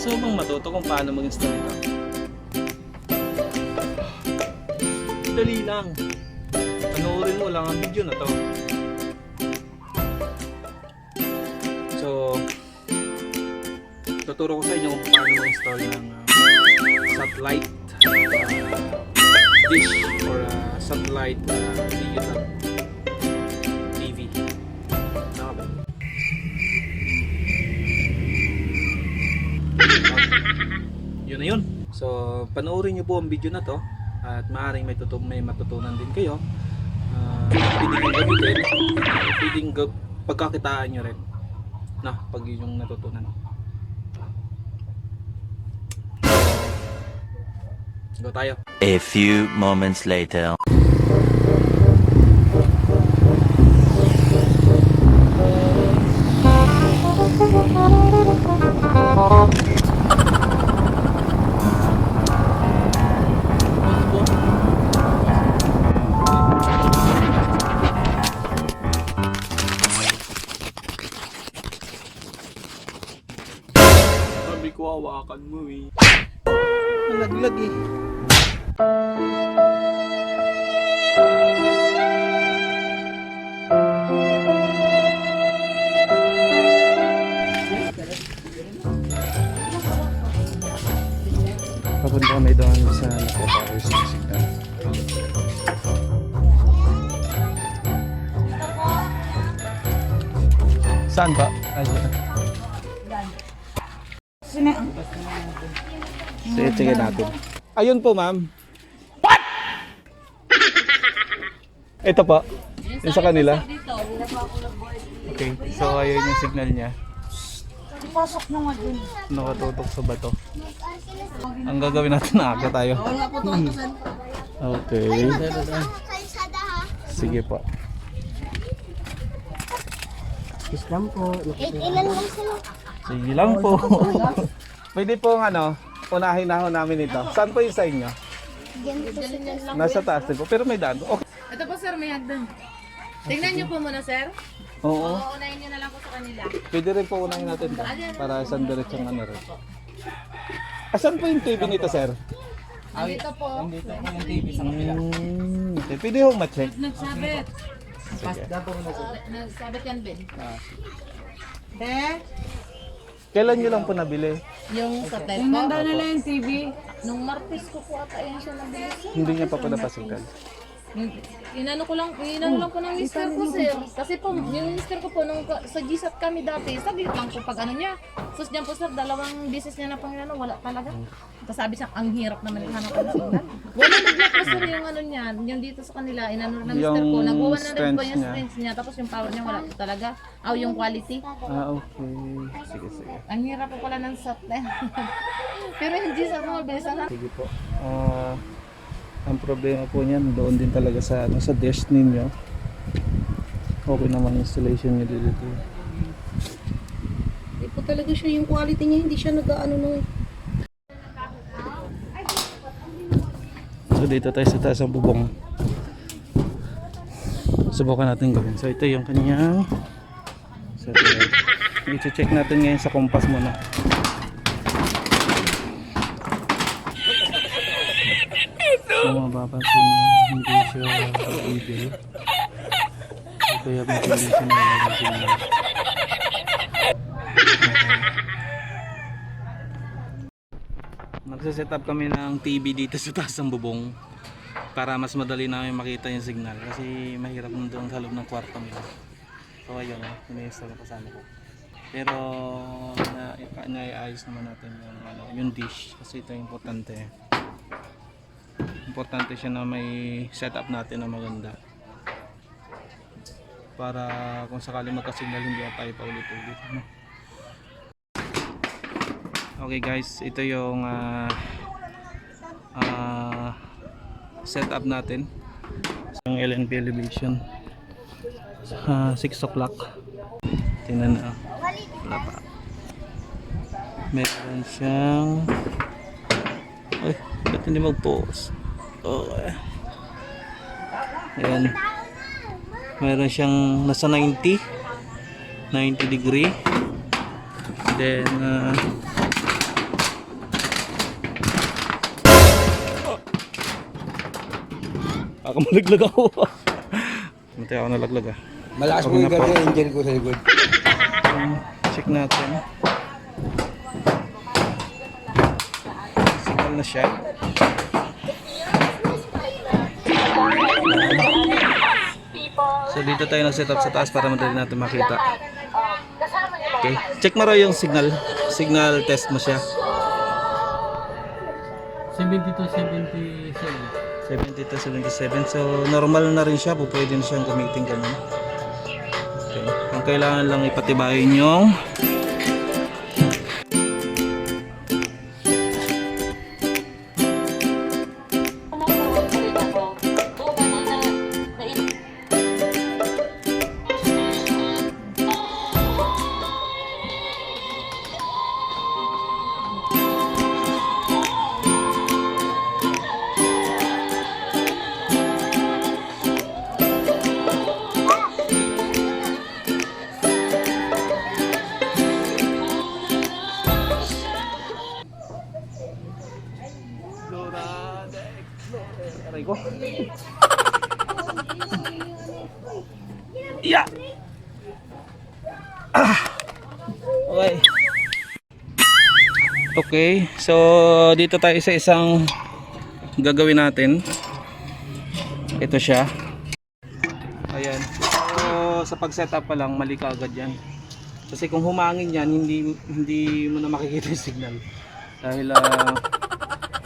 Gusto mo bang matuto kung paano mag-install ito? Dali lang. Panoorin mo lang ang video na to. So, tuturo ko sa inyo kung paano mag-install ng uh, satellite uh, dish or uh, satellite uh, digital na yun. So, panoorin nyo po ang video na to at maaaring may, tutu- may matutunan din kayo. Uh, pwedeng yung gamitin, pwedeng ga- pagkakitaan nyo rin na pag yun yung natutunan. Go tayo. A few moments later. Nalaglag eh. Papunta kami doon sa nagpapayos ng signal. Saan ba? Ayun. Sige, natin. Ayun po, ma'am. What? Ito po. Yung sa kanila. Okay, so ayun yung signal niya. Pasok na nga dun. Nakatutok sa bato. Ang gagawin natin na aga tayo. Okay. Sige po. Islam po. Ilan lang sila? Sige lang po. Pwede po ano, unahin na ho namin ito. Saan po yung sa inyo? Nasa taas din po. Pero may daan. Okay. Ito po sir, may hagdan. Tingnan niyo po muna sir. Oo. O, unahin niyo na lang po sa kanila. Pwede rin po unahin natin ito. Para isang diretsong ano rin. Asan po yung TV nito, sir? Dito po. Hmm, okay. Pwede ho ma-check. Nagsabit. Sige. Nagsabit yan, Ben. Kailan nyo lang po nabili? Yung sa tent po. Nandun nila yung TV. Nung Martes ko po ata yan siya nabili. Hindi niya pa pinapasigal. Inano ko lang, inano lang po ng mister ko sir. Kasi po, yung mister ko po, nung ka- sa GSAT kami dati, saglit lang po pag ano niya. So diyan po sir, dalawang beses niya na pang wala talaga. Tapos sabi siya, ang hirap naman hanap ng signal. Wala nag-block po sir yung ano niya, yung dito sa kanila, inano ng mister ko. Yung Nag-1 na rin po strength yung niya. strength niya, tapos yung power niya wala po talaga. Aw, yung quality. Ah, okay. Sige, sige. Ang hirap po pala ng SAT na Pero yung GSAT mo, besan na. Sige po. Ah, ang problema po niyan, doon din talaga sa ano sa dish ninyo. Okay naman installation niyo dito. Hindi po talaga siya yung quality niya. Hindi siya nag-ano nung So dito tayo sa taas ng bubong. Subukan natin gawin. So ito yung kanyang satellite. I-check natin ngayon sa compass muna. Kung mapapansin nyo, hindi siya. So, kaya may condition na lang signal. Nagsiset up kami ng TV dito sa taas ng bubong para mas madali namin makita yung signal kasi mahirap nung doon sa loob ng kwarto nila. So ayun, ini-install ko sana ko. Pero na, naiayos naman natin yung, ano, yung dish kasi ito importante. Importante siya na may setup natin na maganda. Para kung sakali magka-signal hindi na tayo paulit-ulit. No? Okay guys, ito yung ah ah, setup natin. Yung LNP elevation. Ah, 6 o'clock. Tingnan na. Wala pa. Meron siyang Ay, ba't hindi mag-pause? Okay. Ayan. Meron siyang nasa 90. 90 degree. Then, uh, Baka malaglag ako. Matay ako nalaglag ah. Malakas mo yung ganyan engine ko sa likod. Um, check natin. Signal na siya. So dito tayo nag-set up sa taas para madali natin makita. Okay. Check mo raw yung signal. Signal test mo siya. 70 to 77. 70 to 77. So normal na rin siya. Po pwede na siyang gamitin ganun. Okay. Ang kailangan lang ipatibayin yung Okay. Okay, so dito tayo sa isang gagawin natin. Ito siya. Ayan. So sa pag-setup pa lang mali ka agad 'yan. Kasi kung humangin 'yan, hindi hindi mo na makikita yung signal dahil ah,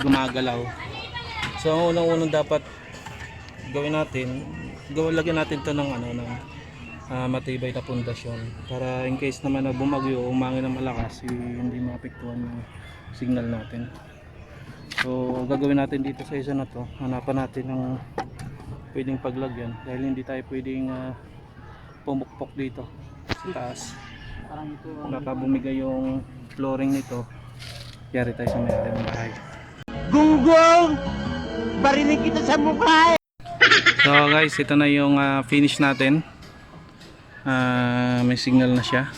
gumagalaw. So ang unang-unang dapat gawin natin, gawin lagyan natin 'to ng ano ng ah, matibay na pundasyon para in case naman na bumagyo o umangin ng malakas, eh, hindi maapektuhan yung signal natin. So gagawin natin dito sa isa na 'to, hanapan natin ng pwedeng paglagyan dahil hindi tayo pwedeng ah, pumukpok dito sa taas. Baka bumigay yung flooring nito, yari tayo sa may-ari ng bahay. So guys, ito na yung ah, finish natin. Ah, may signal na siya.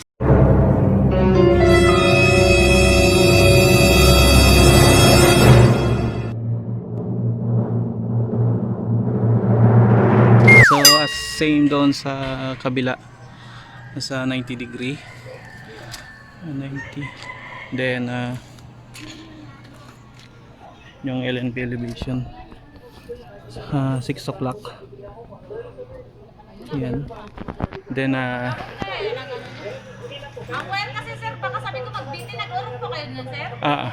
So as same doon sa kabila nasa 90 degree. Ah, 90. Then ah, yung LNP elevation uh, 6 o'clock yan then uh, Ang well kasi sir, baka sabi ko magbiti, nag-urong po kayo dun sir. ah,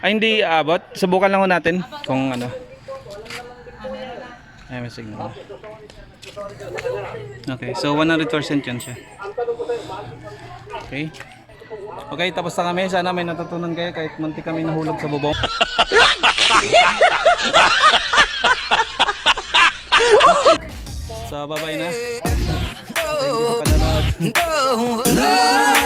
ay hindi aabot subukan lang natin kung ano ay may signal na. okay so 100% yan siya okay Okay, tapos na kami. Sana may natutunan kayo kahit munti kami nahulog sa bubong. so, bye-bye na. go, go.